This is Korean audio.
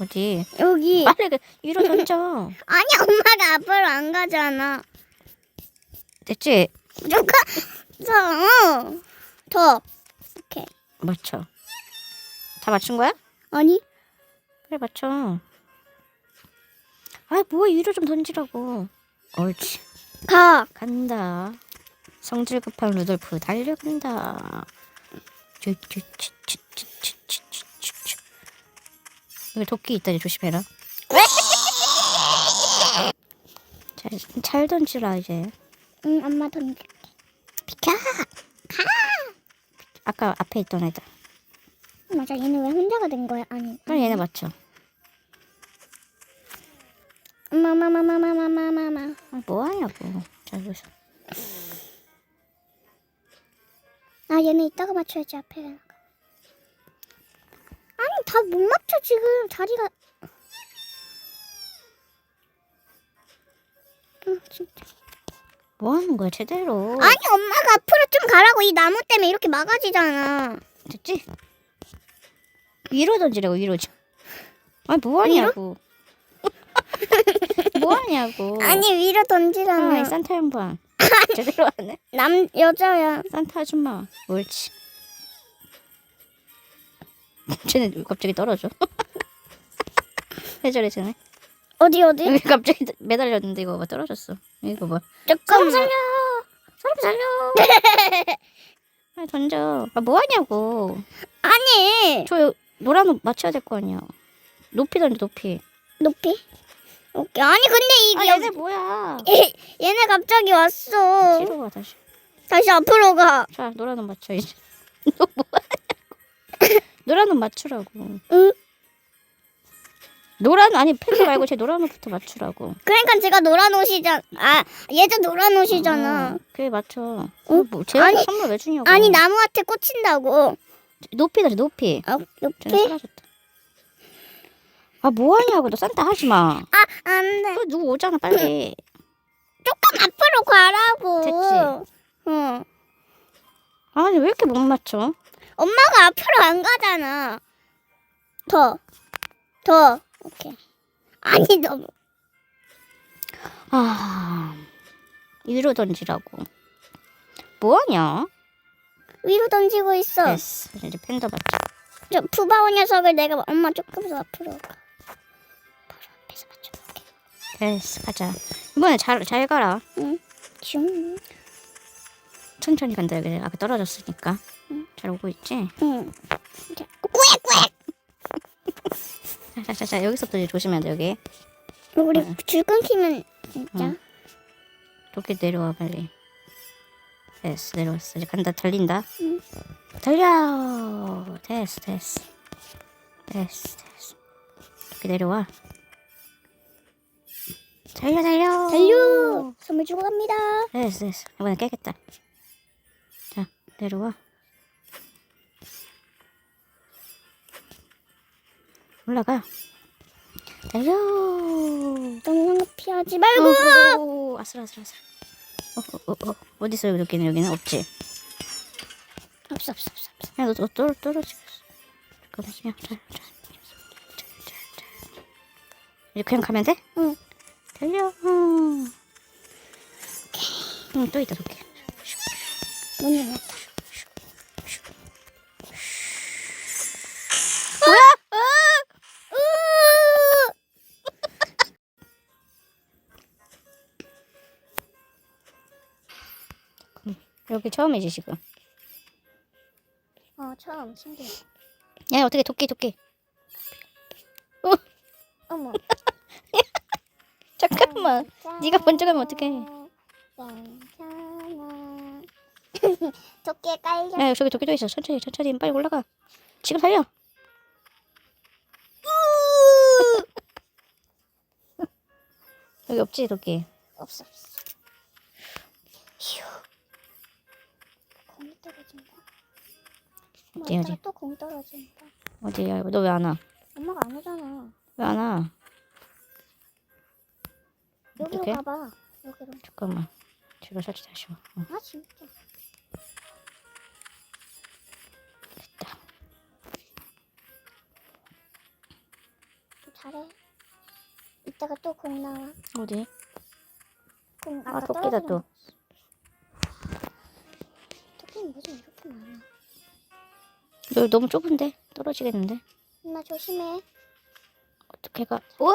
어디? 여기. 빨리 그, 일어났죠. 아니 엄마가 앞으로 안 가잖아. 됐지? 누가 더. 더. 오케이. 맞춰. 다 맞춘 거야? 아니. 그래 맞춰. 아 뭐야 위로 좀 던지라고. 옳지. 가. 간다. 성질 급한 루돌프 달려간다. 쭈쭈쭈쭈쭈쭈쭈. 여기 도끼 있다 니 조심해라. 잘, 잘 던지라 이제. 응 엄마 던질게. 비켜. 아까 앞에 있던 애들. 맞아 얘는 왜 혼자가 된 거야? 아니. 빨리 얘네 맞춰. 엄마 엄마 엄마 엄마 엄마 엄마 엄마. 아, 뭐 하냐고. 잘 보셔. 아 얘네 이따가 맞춰야지 앞에. 아니 다 못 맞춰 지금 자리가. 응 진짜. 뭐 하는 거야 제대로. 아니 엄마가 앞으로 좀 가라고 이 나무 때문에 이렇게 막아지잖아. 됐지? 위로 던지라고 위로 좀. 아니 뭐 하냐고. 뭐 하냐고. 아니 위로 아, 던지라며. 이 산타 양반. 제대로 하네. 남 여자야. 산타 아줌마. 옳지. 쟤네 왜 갑자기 떨어져. 왜 저래 쟤네. 어디 어디? 갑자기 매달렸는데 이거 봐 떨어졌어. 이거 봐. 사람 잠깐만. 살려. 사람 살려. 아 던져. 아 뭐 하냐고. 아니 저 요- 노란 옷 맞춰야 될 거 아니야. 높이 던져 높이. 높이. 오케이. 아니 근데 아 이게 얘네 뭐야. 얘, 얘네 갑자기 왔어. 뒤로 가 다시. 다시 앞으로 가. 자 노란 옷 맞춰 이제. 너 뭐하냐고. 노란 옷 맞추라고. 응. 노란 아니 팬도 말고 제 노란 옷부터 맞추라고. 그러니까 제가 노란 옷이잖아. 아 얘도 노란 옷이잖아. 어, 그래 맞춰. 응? 뭐 제가 아니, 선물 왜 주냐고. 아니 나무한테 꽂힌다고. 높이 다시 높이. 아, 쟤네 높이? 사라졌다. 아 뭐하냐고 너 산타 하지 마. 아, 안 돼. 또 누구 오잖아 빨리. 조금 앞으로 가라고. 됐지? 응. 아니 왜 이렇게 못 맞춰? 엄마가 앞으로 안 가잖아. 더. 더. 오케이. 아니 너무. 아 위로 던지라고. 뭐하냐? 위로 던지고 있어. 됐어. 이제 팬더 맞춰. 저 푸바오 녀석을 내가 엄마 조금 더 앞으로 가. 바로 앞에서 맞춰볼게. 됐어 가자. 이번에 잘 잘 가라. 응. 슝. 천천히 간다 여기 아까 떨어졌으니까. 잘 오고 있지? 응. 꾸액꾸액. 자자자 여기서부터 이제 조심해야 돼 여기. 우리 응. 줄 끊기면 진짜. 응. 이렇게 내려와 빨리. 됐어 내려왔어 이제 간다 달린다. 응. 달려. 됐어 됐어. 됐어 됐어. 이렇게 내려와. 달려 달려. 달려. 선물 주고 갑니다. 됐어 됐어. 이번에 깨겠다. 자 내려와. 올라가. 달려. 너무 피하지 말고. 오, 오, 아슬아슬아슬. 어, 어, 어, 어. 어디 있어 여기는 여기는 없지. 없어 없어 없어. 없어. 야, 너, 너 떨어 자, 자, 자, 자. 이제 그냥 가면 돼? 응. 달려. 응. 응, 또 있다 도끼. 문 열렸다. 여기 처음이지 지금. 어 처음 신기해. 야, 어떻게 도끼 도끼. 어머. 잠깐만. 네가 먼저 가면 어떡해. 도끼에 깔려. 야, 저기 도끼 도 있어. 천천히 천천히 빨리 올라가. 지금 달려. 여기 없지 도끼. 없어 없어. 떨어진다. 어디, 어디? 또공 떨어진다. 어디야? 너 왜 안 와? 엄마가 안 오잖아. 왜 안 와? 여기로 어떡해? 가봐. 여기로. 잠깐만. 제가 설치 다시 와. 어, 아 진짜. 됐다. 잘해. 이따가 또 공 나와. 어디? 공 아 아까 떨어지는 또. 거. 토 뭐지 이렇게 많아. 여기 너무 좁은데 떨어지겠는데? 엄마 조심해. 어떻게 가? 우와!